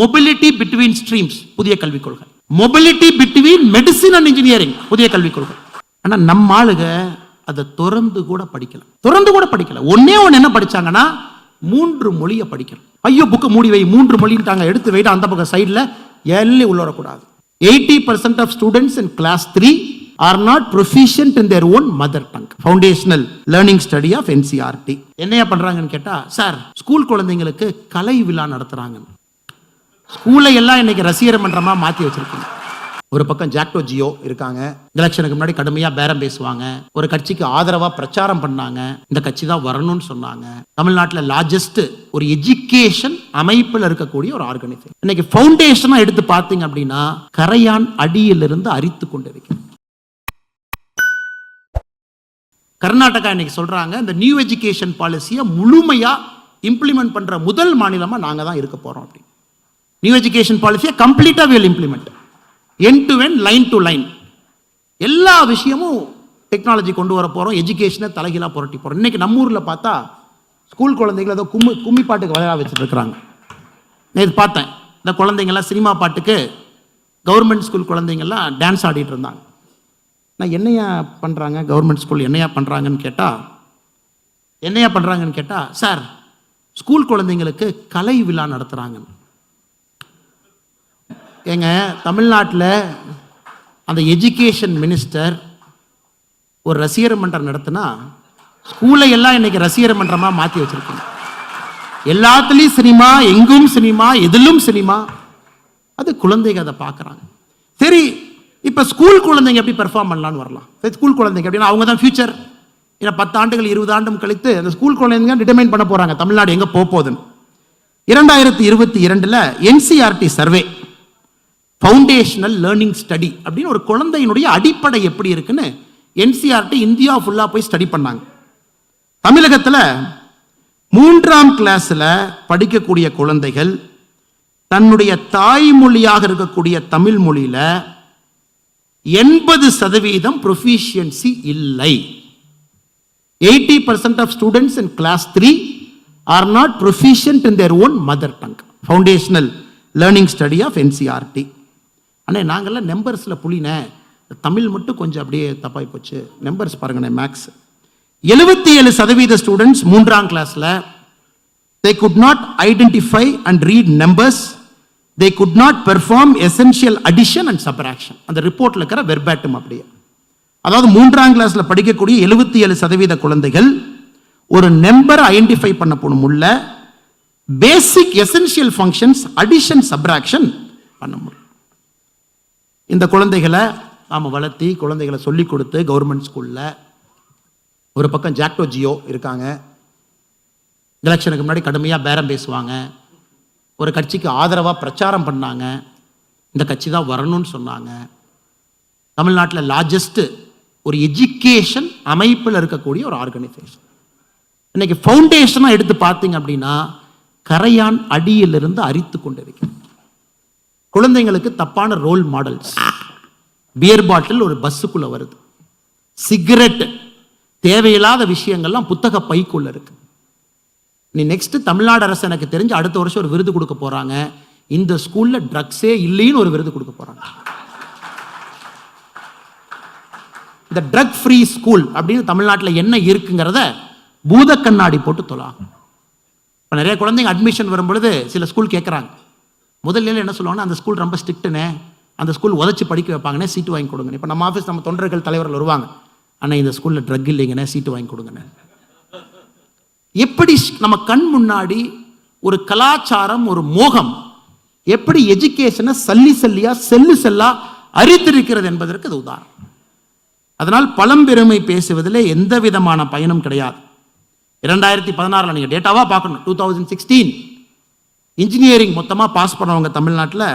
Mobility between streams புதிய கல்விக் கொள்கை mobility between medicine and engineering புதிய கல்விக் கொள்கை ஆனால் நம்ம ஆளுக அதை திறந்து கூட படிக்கல. திறந்து கூட படிக்கல. ஒன்னே ஒன்று என்ன படிச்சாங்கன்னா மூன்று மொழியை படிக்கணும். ஐயோ புக்கு மூடி வை மூன்று மொழின்ட்டாங்க. எடுத்து வைட்டு அந்த பக்கம் சைடில் எல்லி உள்ள வரக்கூடாது eighty percent of students in class three are not proficient in their own mother tongue foundational learning study of NCERT என்னையா பண்ணுறாங்கன்னு கேட்டால் சார் ஸ்கூல் குழந்தைங்களுக்கு கலை விழா நடத்துகிறாங்கன்னு ஸ்கூலை எல்லாம் இன்னைக்கு ரசிகர் மன்றமா மாத்தி வச்சிருக்கீங்க. ஒரு பக்கம் ஜாக்டோ ஜியோ இருக்காங்க. எலெக்ஷனுக்கு முன்னாடி கடுமையா பேரம் பேசுவாங்க. ஒரு கட்சிக்கு ஆதரவா பிரச்சாரம் பண்ணாங்க. இந்த கட்சி தான் வரணும்னு சொன்னாங்க. தமிழ்நாட்டில் லார்ஜஸ்ட் ஒரு எஜுகேஷன் அமைப்பில் இருக்கக்கூடிய ஒரு ஆர்கனைசேஷன் இன்னைக்கு ஃபவுண்டேஷனா எடுத்து பார்த்தீங்க அப்படின்னா கரையான் அடியிலிருந்து அரித்து கொண்டிருக்கிறது. கர்நாடகா இன்னைக்கு சொல்றாங்க இந்த நியூ எஜுகேஷன் பாலிசியை முழுமையா இம்ப்ளிமெண்ட் பண்ற முதல் மாநிலமா நாங்க தான் இருக்க போறோம் அப்படி நியூ எஜுகேஷன் பாலிசியை கம்ப்ளீட்டாக will implement end to end line to line எல்லா விஷயமும் டெக்னாலஜி கொண்டு வர போகிறோம் எஜுகேஷனை தலைகீழாக புரட்டி போகிறோம் இன்னைக்கு நம்ம ஊரில் பார்த்தா ஸ்கூல் குழந்தைகள் ஏதோ கும்மி கும்மி பாட்டுக்கு விளையாட வச்சுட்ருக்குறாங்க நேற்று பார்த்தேன். இந்த குழந்தைங்கள்லாம் சினிமா பாட்டுக்கு கவர்மெண்ட் ஸ்கூல் குழந்தைங்கள்லாம் டான்ஸ் ஆடிட்டு இருந்தாங்க. நான் என்னையா பண்ணுறாங்க கவர்மெண்ட் ஸ்கூல் என்னையா பண்ணுறாங்கன்னு கேட்டால் என்னையா பண்ணுறாங்கன்னு கேட்டால் சார் ஸ்கூல் குழந்தைங்களுக்கு கலை விழா நடத்துகிறாங்க ஏங்க தமிழ்நாட்டில் அந்த எஜுகேஷன் மினிஸ்டர் ஒரு ரசிகர் மன்றம் நடத்தினா ஸ்கூலை எல்லாம் இன்னைக்கு ரசிகர் மன்றமாக மாற்றி வச்சுருக்கோம் எல்லாத்துலேயும் சினிமா எங்கும் சினிமா எதிலும் சினிமா. அது குழந்தைங்க அதை பார்க்குறாங்க. சரி இப்போ ஸ்கூல் குழந்தைங்க எப்படி பெர்ஃபார்ம் பண்ணலான்னு வரலாம்? சரி, ஸ்கூல் குழந்தைங்க அப்படின்னா அவங்க தான் ஃபியூச்சர் ஏன்னா பத்து ஆண்டுகள் இருபது ஆண்டும் கழித்து அந்த ஸ்கூல் குழந்தைங்க டிட்டர்மைன் பண்ண போகிறாங்க தமிழ்நாடு எங்கே போகுதுன்னு. இரண்டாயிரத்தி இருபத்தி இரண்டில் NCERT survey foundational learning study அப்படின்னு ஒரு குழந்தையினுடைய அடிப்படை எப்படி இருக்குன்னு என்சிஆர்டி இந்தியா ஃபுல்லாக போய் ஸ்டடி பண்ணாங்க. தமிழகத்தில் மூன்றாம் கிளாஸில் படிக்கக்கூடிய குழந்தைகள் தன்னுடைய தாய்மொழியாக இருக்கக்கூடிய தமிழ் மொழியில் எண்பது சதவீதம் ப்ரொஃபிஷியன்சி இல்லை. Eighty percent of students in class three are not proficient in their own mother tongue foundational learning study of NCERT அண்ணே நாங்கள்லாம் நெம்பர்ஸில் புலினே தமிழ் மட்டும் கொஞ்சம் அப்படியே தப்பாகி போச்சு. நெம்பர்ஸ் பாருங்கண்ணே மேக்ஸ் எழுபத்தி ஏழு சதவீத ஸ்டூடெண்ட்ஸ் மூன்றாம் கிளாஸில் they could not identify and read numbers they could not perform essential addition and subtraction அந்த ரிப்போர்ட்டில் இருக்கிற வெர்பேட்டும் அப்படியே. அதாவது மூன்றாம் கிளாஸில் படிக்கக்கூடிய எழுபத்தி ஏழு சதவீத குழந்தைகள் ஒரு நம்பரை ஐடென்டிஃபை பண்ண போன முடியல basic essential functions addition subtraction பண்ண முடியும். இந்த குழந்தைகளை நாம் வளர்த்தி குழந்தைகளை சொல்லிக் கொடுத்து கவர்மெண்ட் ஸ்கூலில் ஒரு பக்கம் ஜாக்டோ ஜியோ இருக்காங்க. எலெக்ஷனுக்கு முன்னாடி கடுமையாக பேரம் பேசுவாங்க. ஒரு கட்சிக்கு ஆதரவாக பிரச்சாரம் பண்ணாங்க. இந்த கட்சி தான் வரணும்னு சொன்னாங்க. தமிழ்நாட்டில் லார்ஜஸ்ட்டு ஒரு எஜுகேஷன் அமைப்பில் இருக்கக்கூடிய ஒரு ஆர்கனைசேஷன் இன்னைக்கு ஃபவுண்டேஷனாக எடுத்து பார்த்தீங்க அப்படின்னா கரையான் அடியிலிருந்து அரித்து கொண்டிருக்கிறது. குழந்தைங்களுக்கு தப்பான ரோல் மாடல்ஸ் பியர் பாட்டில் ஒரு பஸ்ஸுக்குள்ள வருது. சிகரெட் தேவையில்லாத விஷயங்கள்லாம் புத்தக பைக்குள்ள இருக்கு. நீ நெக்ஸ்ட் தமிழ்நாடு அரசு எனக்கு தெரிஞ்சு அடுத்த வருஷம் ஒரு விருது கொடுக்க போறாங்க. இந்த ஸ்கூல்ல ட்ரக்ஸே இல்லைன்னு ஒரு விருது கொடுக்க போறாங்க. இந்த ட்ரக் ஃப்ரீ ஸ்கூல் அப்படின்னு தமிழ்நாட்டில் என்ன இருக்குங்கிறத பூத கண்ணாடி போட்டு தொலாம் இப்போ நிறைய குழந்தைங்க அட்மிஷன் வரும்பொழுது சில ஸ்கூல் கேட்குறாங்க முதல்ல என்ன சொல்லுவாங்கன்னா அந்த ஸ்கூல் ரொம்ப ஸ்ட்ரிக்ட்டுனே அந்த ஸ்கூல் உதச்சி படிக்க வைப்பாங்கன்னே சீட்டு வாங்கி கொடுங்க இப்போ நம்ம ஆஃபீஸ் நம்ம தொண்டர்கள் தலைவர்கள் வருவாங்க. ஆனால் இந்த ஸ்கூலில் ட்ரக் இல்லைங்கண்ணே சீட்டு வாங்கி கொடுங்கண்ணே. எப்படி ஷ்- நம்ம கண் முன்னாடி ஒரு கலாச்சாரம் ஒரு மோகம் எப்படி எஜுகேஷனை சல்லி சல்லியா செல்லு செல்லா அரித்திருக்கிறது என்பதற்கு அது உதாரணம். அதனால் பழம்பெருமை பேசுவதில் எந்த விதமான பயனும் கிடையாது. இரண்டாயிரத்தி பதினாறில் நீங்கள் டேட்டாவாக பார்க்கணும். டூ தௌசண்ட் சிக்ஸ்டீன் இன்ஜினியரிங் மொத்தமாக பாஸ் பண்ணவங்க தமிழ்நாட்டில்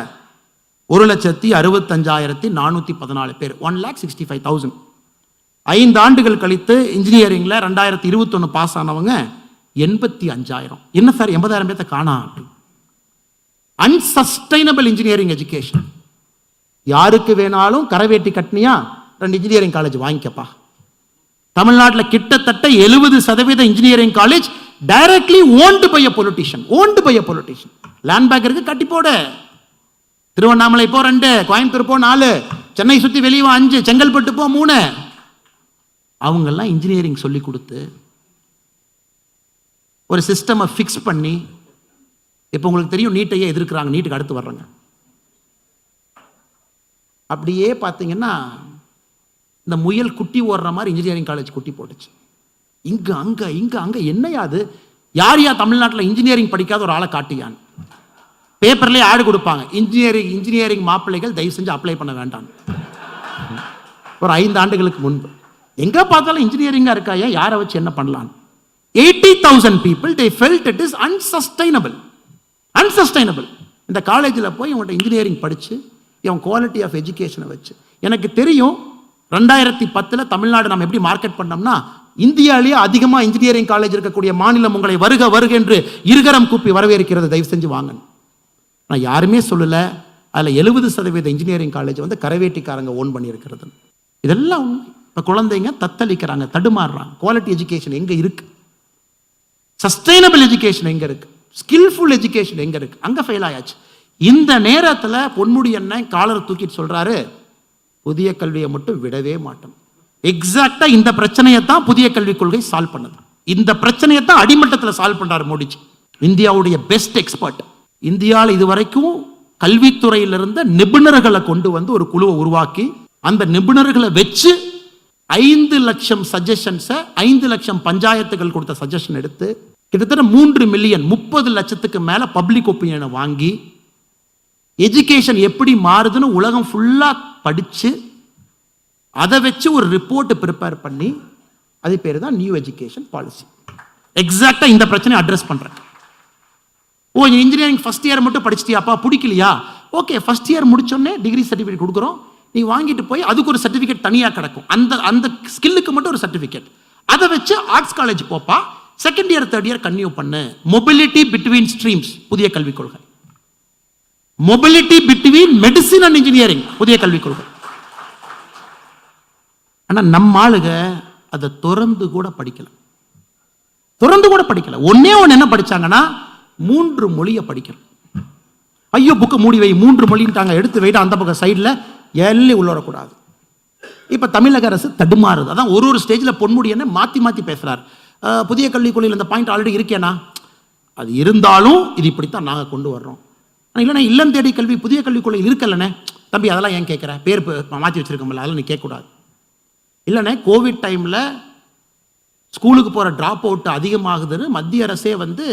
ஒரு லட்சத்தி அறுபத்தஞ்சாயிரத்தி நானூற்றி பதினாலு பேர். One lakh sixty five thousand ஐந்து ஆண்டுகள் கழித்து இன்ஜினியரிங்கில் ரெண்டாயிரத்தி இருபத்தொன்று பாஸ் ஆனவங்க எண்பத்தி அஞ்சாயிரம். என்ன சார் எண்பதாயிரம் பேர்த்த காணா அன்சஸ்டைனபிள் இன்ஜினியரிங் எஜுகேஷன் யாருக்கு வேணாலும் கரவேட்டி கட்டினியா ரெண்டு இன்ஜினியரிங் காலேஜ் வாங்கிக்கப்பா. தமிழ்நாட்டில் கிட்டத்தட்ட எழுபது சதவீத engineering college directly owned by a politician owned by a politician land bank இருக்கு கட்டி போடு. திருவண்ணாமலை போ ரெண்டு கோயம்புத்தூர் போ நாலு சென்னை சுத்தி வெளியே அஞ்சு செங்கல்பட்டு போ மூணு. அவங்கெல்லாம் இன்ஜினியரிங் சொல்லி கொடுத்து ஒரு சிஸ்டமை ஃபிக்ஸ் பண்ணி இப்போ உங்களுக்கு தெரியும் நீட்டையே எதிர்க்கிறாங்க நீட்டுக்கு அடுத்து வர்றாங்க அப்படியே பார்த்தீங்கன்னா இந்த முயல் குட்டி ஓடுற மாதிரி இன்ஜினியரிங் காலேஜ் குட்டி போட்டுச்சு. இங்கே அங்கே இங்கே அங்கே என்னையா அது? யார் யா தமிழ்நாட்டில் இன்ஜினியரிங் படிக்காத ஒரு ஆளை காட்டியான்? பேப்பர்லேயே ஆடு கொடுப்பாங்க. இன்ஜினியரிங் இன்ஜினியரிங் மாப்பிள்ளைகள் தயவு செஞ்சு அப்ளை பண்ண வேண்டாம். ஒரு ஐந்து ஆண்டுகளுக்கு முன்பு. எங்கே பார்த்தாலும் இன்ஜினியரிங்காக இருக்காயா யாரை வச்சு என்ன பண்ணலாம்? Eighty thousand people they felt it is unsustainable unsustainable இந்த காலேஜில் போய் இவங்கள்ட்ட இன்ஜினியரிங் படித்து இவன் குவாலிட்டி ஆஃப் எஜுகேஷனை வச்சு. எனக்கு தெரியும் ரெண்டாயிரத்தி பத்தில் தமிழ்நாடு நம்ம எப்படி மார்க்கெட் பண்ணோம்னா இந்தியாவிலேயே அதிகமாக இன்ஜினியரிங் காலேஜ் இருக்கக்கூடிய மாநிலம் உங்களை வருக வருக என்று இருகரம் கூப்பி வரவேற்கிறது. தயவு செஞ்சு வாங்க. நான் யாருமே சொல்லலை. அதில் எழுபது சதவீத இன்ஜினியரிங் காலேஜ் வந்து கரவேட்டிக்காரங்க ஓன் பண்ணியிருக்கிறது. இதெல்லாம் உண்மை. இப்போ குழந்தைங்க தத்தளிக்கிறாங்க தடுமாறுறாங்க. குவாலிட்டி எஜுகேஷன் எங்கே இருக்கு? சஸ்டைனபிள் எஜுகேஷன் எங்கே இருக்கு? ஸ்கில்ஃபுல் எஜுகேஷன் எங்கே இருக்கு? அங்கே ஃபெயில் ஆயாச்சு. இந்த நேரத்தில் பொன்முடி அண்ணன் காலரை தூக்கிட்டு சொல்கிறாரு புதிய கல்வியை மட்டும் விடவே மாட்டோம். எக்ஸாக்டா இந்த பிரச்சனையை தான் புதிய கல்விக் கொள்கை சால்வ் பண்ணுது. இந்த பிரச்சனையை தான் அடிமட்டத்தில் சால்வ் பண்றாரு மோடிஜி. இந்தியாவுடைய பெஸ்ட் எக்ஸ்பர்ட் இந்தியாவில் இதுவரைக்கும் கல்வித்துறையில் இருந்த நிபுணர்களை கொண்டு வந்து ஒரு குழுவை உருவாக்கி அந்த நிபுணர்களை வச்சு ஐந்து லட்சம் சஜஷன்ஸை ஐந்து லட்சம் பஞ்சாயத்துகள் கொடுத்த சஜஷன் எடுத்து கிட்டத்தட்ட மூன்று மில்லியன் முப்பது லட்சத்துக்கு மேலே பப்ளிக் ஒப்பீனியனை வாங்கி எஜுகேஷன் எப்படி மாறுதுன்னு உலகம் ஃபுல்லாக படித்து அதை வச்சு ஒரு ரிப்போர்ட் ப்ரிப்பேர் பண்ணி அது பேர் தான் நியூ எஜுகேஷன் பாலிசி எக்ஸாக்டாக இந்த பிரச்சனையை அட்ரஸ் பண்ணுறேன் ஓ இன்ஜினியரிங் ஃபஸ்ட் இயர் மட்டும் படிச்சிட்டியாப்பா? பிடிக்கலையா? ஓகே ஃபஸ்ட் இயர் முடிச்சோடனே டிகிரி சர்டிஃபிகேட் கொடுக்குறோம். நீ வாங்கிட்டு போய் அதுக்கு ஒரு சர்டிஃபிகேட் தனியாக கிடக்கும். அந்த அந்த ஸ்கில்லுக்கு மட்டும் ஒரு சர்டிஃபிகேட் அதை வச்சு ஆர்ட்ஸ் காலேஜ் போப்பா. Second year third year continue பண்ணு. மொபிலிட்டி பிட்வீன் ஸ்ட்ரீம்ஸ் புதிய கல்விக் கொள்கை. Mobility between medicine and engineering புதிய கல்விக் கொள்கை. ஆனா நம்ம ஆளுக அதை திறந்து கூட படிக்கலாம் திறந்து கூட படிக்கல. ஒன்னே ஒன்று என்ன படிச்சாங்கன்னா மூன்று மொழியை படிக்கணும் ஐயோ புக்கு மூடி வை மூன்று மொழின்ட்டாங்க. எடுத்து வைட்டு அந்த பக்கம் சைடில் எல்லாம் உள்ளோடக்கூடாது இப்போ தமிழக அரசு தடுமாறுது. அதான் ஒரு ஒரு ஸ்டேஜில் பொன்முடி என்ன மாற்றி மாற்றி பேசுகிறார் புதிய கல்விக் அந்த இந்த பாயிண்ட் ஆல்ரெடி இருக்கேனா? அது இருந்தாலும் இது இப்படித்தான் நாங்கள் கொண்டு வர்றோம். ஆனால் இல்லைண்ணே இல்லம் தேடி கல்வி புதிய கல்விக் இருக்கலண்ணே. தம்பி அதெல்லாம் ஏன் கேட்குறேன் பேர் மாற்றி வச்சிருக்கோம்ல அதெல்லாம் நீ கேட்கக்கூடாது. இல்லைண்ணே கோவிட் டைமில் ஸ்கூலுக்கு போகிற ட்ராப் அவுட் அதிகமாகுதுன்னு மத்திய அரசே வந்து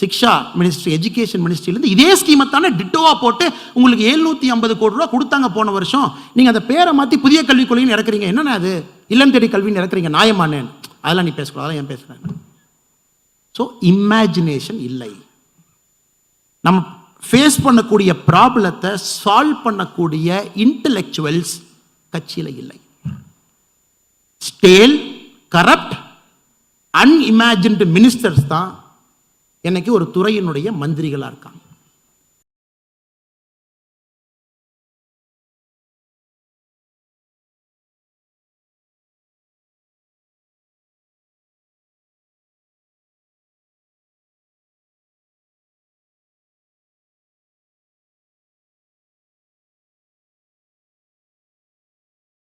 சிக்ஷா மினிஸ்ட்ரி எஜுகேஷன் மினிஸ்ட்ரியிலேருந்து இதே ஸ்கீமை தானே டிட்டோவாக போட்டு உங்களுக்கு எழுநூற்றி ஐம்பது கோடி ரூபா கொடுத்தாங்க போன வருஷம். நீங்கள் அந்த பேரை மாற்றி புதிய கல்விக் கொள்கைன்னு இறக்குறீங்க. என்னென்ன அது? இல்லம் தேடி கல்வின்னு இறக்குறீங்க. நியாயமானேன் அதெல்லாம் நீ பேசக்கூடாது. அதெல்லாம் ஏன் பேசுகிறேன் ஸோ இமேஜினேஷன் இல்லை. நம்ம ஃபேஸ் பண்ணக்கூடிய ப்ராப்ளத்தை சால்வ் பண்ணக்கூடிய இன்டலெக்சுவல்ஸ் கட்சியில் இல்லை. ஸ்டேல் கரப்ட் அன்இமேஜின்டு மினிஸ்டர்ஸ் தான் இன்னைக்கு ஒரு துறையினுடைய மந்திரிகளாக இருக்காங்க.